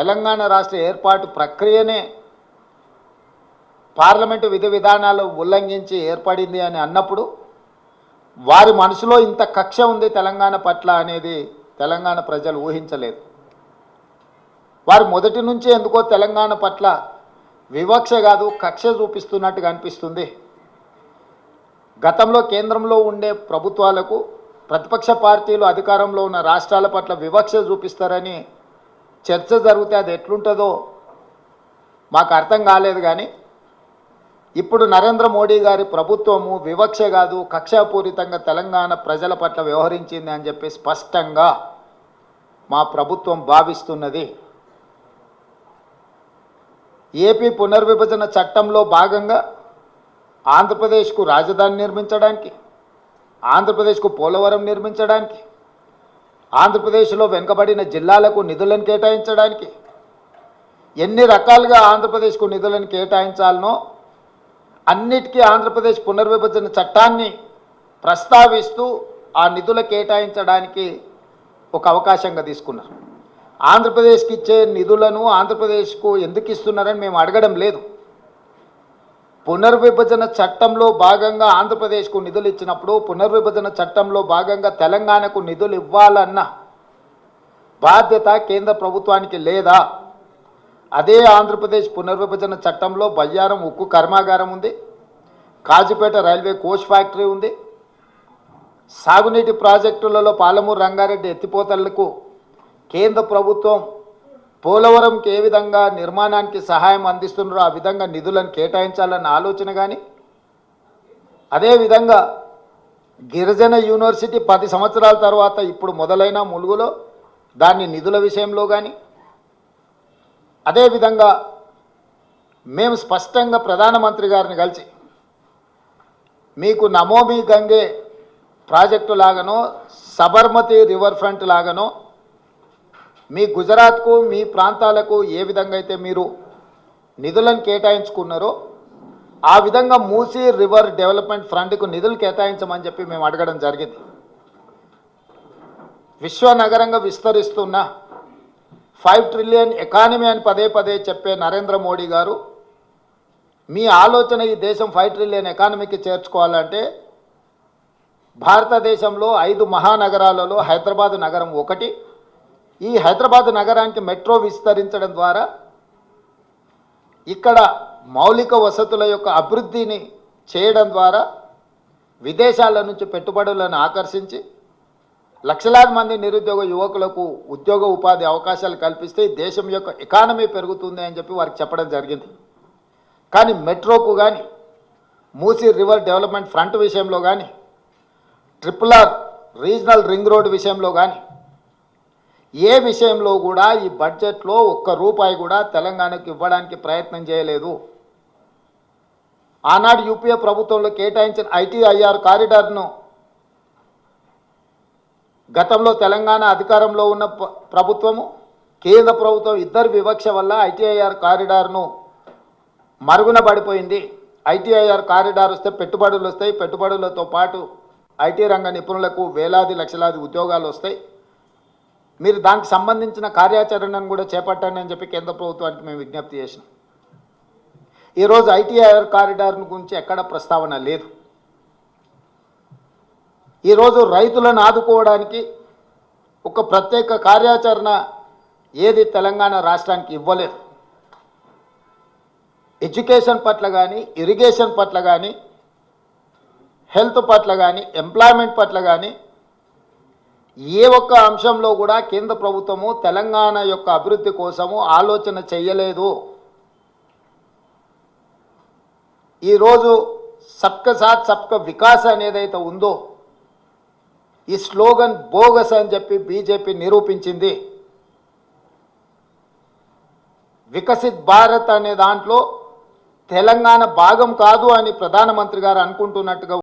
తెలంగాణ రాష్ట్ర ఏర్పాటు ప్రక్రియనే పార్లమెంటు విధి విధానాలు ఉల్లంఘించి ఏర్పడింది అని అన్నప్పుడు వారి మనసులో ఇంత కక్ష ఉంది తెలంగాణ పట్ల అనేది తెలంగాణ ప్రజలు ఊహించలేదు. వారు మొదటి నుంచి ఎందుకో తెలంగాణ పట్ల వివక్ష కాదు కక్ష చూపిస్తున్నట్టుగా అనిపిస్తుంది. గతంలో కేంద్రంలో ఉండే ప్రభుత్వాలకు ప్రతిపక్ష పార్టీలు అధికారంలో ఉన్న రాష్ట్రాల పట్ల వివక్ష చూపిస్తారని చర్చ జరిగితే అది ఎట్లుంటుందో మాకు అర్థం కాలేదు కానీ ఇప్పుడు నరేంద్ర మోడీ గారి ప్రభుత్వము వివక్ష కాదు కక్షాపూరితంగా తెలంగాణ ప్రజల పట్ల వ్యవహరించింది అని చెప్పి స్పష్టంగా మా ప్రభుత్వం భావిస్తున్నది. ఏపీ పునర్విభజన చట్టంలో భాగంగా ఆంధ్రప్రదేశ్కు రాజధాని నిర్మించడానికి ఆంధ్రప్రదేశ్కు పోలవరం నిర్మించడానికి ఆంధ్రప్రదేశ్లో వెనుకబడిన జిల్లాలకు నిధులను కేటాయించడానికి ఎన్ని రకాలుగా ఆంధ్రప్రదేశ్కు నిధులను కేటాయించాలనో అన్నిటికీ ఆంధ్రప్రదేశ్ పునర్విభజన చట్టాన్ని ప్రస్తావిస్తూ ఆ నిధుల కేటాయించడానికి ఒక అవకాశంగా తీసుకున్నారు. ఆంధ్రప్రదేశ్కి ఇచ్చే నిధులను ఆంధ్రప్రదేశ్కు ఎందుకు ఇస్తున్నారని మేము అడగడం లేదు. పునర్విభజన చట్టంలో భాగంగా ఆంధ్రప్రదేశ్కు నిధులు ఇచ్చినప్పుడు పునర్విభజన చట్టంలో భాగంగా తెలంగాణకు నిధులు ఇవ్వాలన్న బాధ్యత కేంద్ర ప్రభుత్వానికి లేదా? అదే ఆంధ్రప్రదేశ్ పునర్విభజన చట్టంలో బయ్యారం ఉక్కు కర్మాగారం ఉంది కాజీపేట రైల్వే కోచ్ ఫ్యాక్టరీ ఉంది సాగునీటి ప్రాజెక్టులలో పాలమూరు రంగారెడ్డి ఎత్తిపోతలకు కేంద్ర ప్రభుత్వం పోలవరంకి ఏ విధంగా నిర్మాణానికి సహాయం అందిస్తున్నారో ఆ విధంగా నిధులను కేటాయించాలన్న ఆలోచన కానీ అదేవిధంగా గిరిజన యూనివర్సిటీ పది సంవత్సరాల తర్వాత ఇప్పుడు మొదలైన ములుగులో దాన్ని నిధుల విషయంలో కానీ అదేవిధంగా మేము స్పష్టంగా ప్రధానమంత్రి గారిని కలిసి మీకు నమోమి గంగే ప్రాజెక్టు లాగానో సబర్మతి రివర్ ఫ్రంట్ లాగనో మీ గుజరాత్కు మీ ప్రాంతాలకు ఏ విధంగా అయితే మీరు నిధులను కేటాయించుకున్నారో ఆ విధంగా మూసీ రివర్ డెవలప్మెంట్ ఫ్రంట్కు నిధులు కేటాయించమని చెప్పి మేము అడగడం జరిగింది. విశ్వనగరంగా విస్తరిస్తున్న ఫైవ్ ట్రిలియన్ ఎకానమీ అని పదే పదే చెప్పే నరేంద్ర మోడీ గారు మీ ఆలోచన ఈ దేశం ఫైవ్ ట్రిలియన్ ఎకానమీకి చేర్చుకోవాలంటే భారతదేశంలో ఐదు మహానగరాలలో హైదరాబాద్ నగరం ఒకటి ఈ హైదరాబాద్ నగరానికి మెట్రో విస్తరించడం ద్వారా ఇక్కడ మౌలిక వసతుల యొక్క అభివృద్ధిని చేయడం ద్వారా విదేశాల నుంచి పెట్టుబడులను ఆకర్షించి లక్షలాది మంది నిరుద్యోగ యువకులకు ఉద్యోగ ఉపాధి అవకాశాలు కల్పిస్తే దేశం యొక్క ఎకానమీ పెరుగుతుంది అని చెప్పి వారికి చెప్పడం జరిగింది. కానీ మెట్రోకు కానీ మూసీ రివర్ డెవలప్మెంట్ ఫ్రంట్ విషయంలో కానీ triple R regional ring road విషయంలో కానీ ఏ విషయంలో కూడా ఈ బడ్జెట్లో ఒక్క రూపాయి కూడా తెలంగాణకు ఇవ్వడానికి ప్రయత్నం చేయలేదు. ఆనాడు యూపీఏ ప్రభుత్వంలో కేటాయించిన ఐటీఐఆర్ కారిడార్ను గతంలో తెలంగాణ అధికారంలో ఉన్న ప్రభుత్వము కేంద్ర ప్రభుత్వం ఇద్దరు వివక్ష వల్ల ఐటీఐఆర్ కారిడార్ను మరుగున పడిపోయింది. ఐటీఐఆర్ కారిడార్ వస్తే పెట్టుబడులు వస్తాయి. పెట్టుబడులతో పాటు ఐటీ రంగ నిపుణులకు వేలాది లక్షలాది ఉద్యోగాలు వస్తాయి. మీరు దానికి సంబంధించిన కార్యాచరణను కూడా చేపట్టండి అని చెప్పి కేంద్ర ప్రభుత్వానికి మేము విజ్ఞప్తి చేసినాం. ఈరోజు ఐటీఐఆర్ కారిడార్ గురించి ఎక్కడ ప్రస్తావన లేదు. ఈరోజు రైతులను ఆదుకోవడానికి ఒక ప్రత్యేక కార్యాచరణ ఏది తెలంగాణ రాష్ట్రానికి ఇవ్వలేదు. ఎడ్యుకేషన్ పట్ల కానీ ఇరిగేషన్ పట్ల కానీ హెల్త్ పట్ల కానీ ఎంప్లాయ్మెంట్ పట్ల కానీ ఏ ఒక్క అంశంలో కూడా కేంద్ర ప్రభుత్వము తెలంగాణ యొక్క అభివృద్ధి కోసము ఆలోచన చేయలేదు ఈరోజు సబ్క సాత్ సబ్క వికాస్ అనేదైతే ఉందో ఈ స్లోగన్ బోగస్ అని చెప్పి బీజేపీ నిరూపించింది. వికసిత్ భారత్ అనే దాంట్లో తెలంగాణ భాగం కాదు అని ప్రధానమంత్రి గారు అనుకుంటున్నట్టుగా